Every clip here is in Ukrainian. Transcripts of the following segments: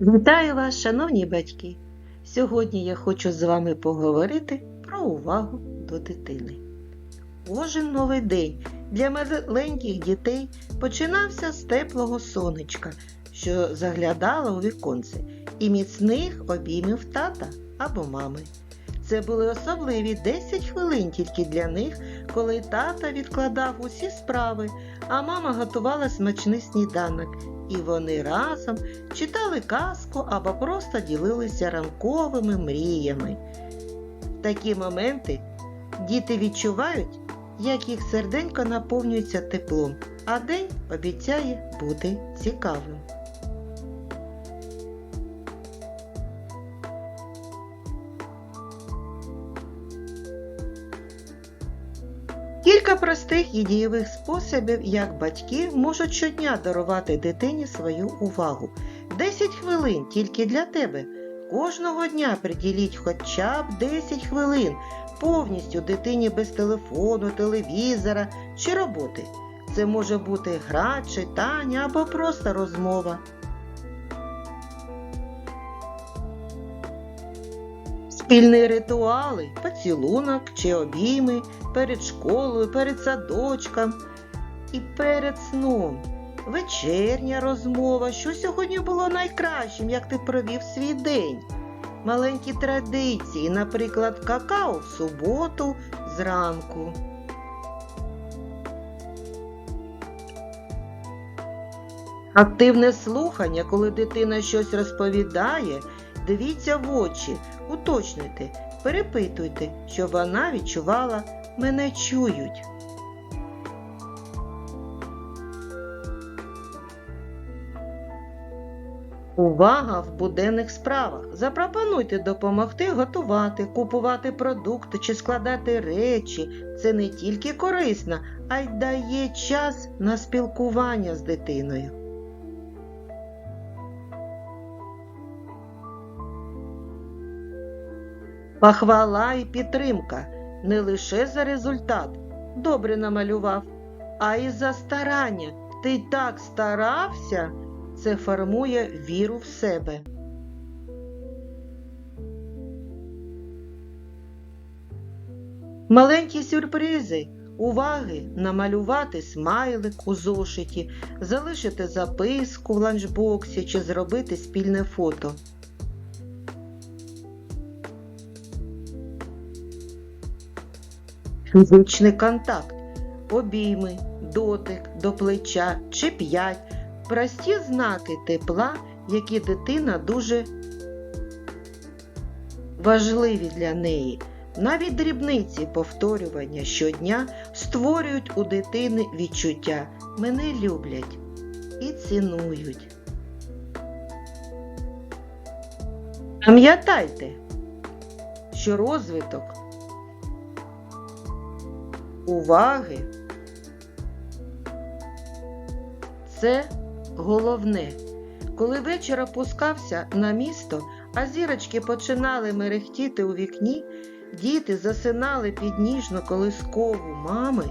Вітаю вас, шановні батьки! Сьогодні я хочу з вами поговорити про увагу до дитини. Кожен новий день для маленьких дітей починався з теплого сонечка, що заглядало у віконце, і міцних обіймів тата або мами. Це були особливі 10 хвилин тільки для них, коли тата відкладав усі справи, а мама готувала смачний сніданок, і вони разом читали казку або просто ділилися ранковими мріями. В такі моменти діти відчувають, як їх серденько наповнюється теплом, а день обіцяє бути цікавим. Кілька простих і дієвих способів, як батьки можуть щодня дарувати дитині свою увагу. 10 хвилин тільки для тебе. Кожного дня приділіть хоча б 10 хвилин повністю дитині без телефону, телевізора чи роботи. Це може бути гра, читання або просто розмова. Спільні ритуали, поцілунок чи обійми перед школою, перед садочком і перед сном. Вечерня розмова, що сьогодні було найкращим, як ти провів свій день. Маленькі традиції, наприклад, какао в суботу зранку. Активне слухання, коли дитина щось розповідає, дивіться в очі, уточнюйте, перепитуйте, щоб вона відчувала мене чують. Увага в буденних справах. Запропонуйте допомогти готувати, купувати продукти чи складати речі. Це не тільки корисно, а й дає час на спілкування з дитиною. Похвала і підтримка не лише за результат добре намалював, а й за старання. Ти так старався, це формує віру в себе. Маленькі сюрпризи, уваги намалювати смайлик у зошиті, залишити записку в ланчбоксі чи зробити спільне фото. Фізичний контакт, обійми, дотик до плеча чи п'ять, прості знаки тепла, які дитина дуже важливі для неї. Навіть дрібниці повторювання щодня створюють у дитини відчуття мене люблять і цінують. Пам'ятайте, що розвиток уваги це головне. Коли вечір опускався на місто, а зірочки починали мерехтіти у вікні, діти засинали під ніжну колискову мами.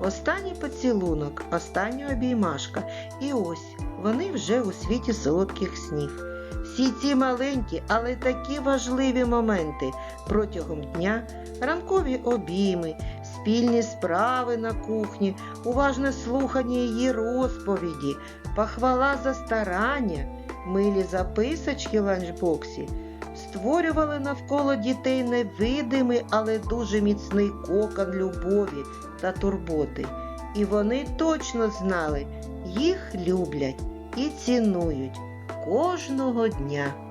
Останній поцілунок, остання обіймашка. І ось вони вже у світі солодких снів. Всі ці маленькі, але такі важливі моменти протягом дня, ранкові обійми, спільні справи на кухні, уважне слухання її розповіді, похвала за старання, милі записочки в ланчбоксі створювали навколо дітей невидимий, але дуже міцний кокон любові та турботи. І вони точно знали, їх люблять і цінують кожного дня.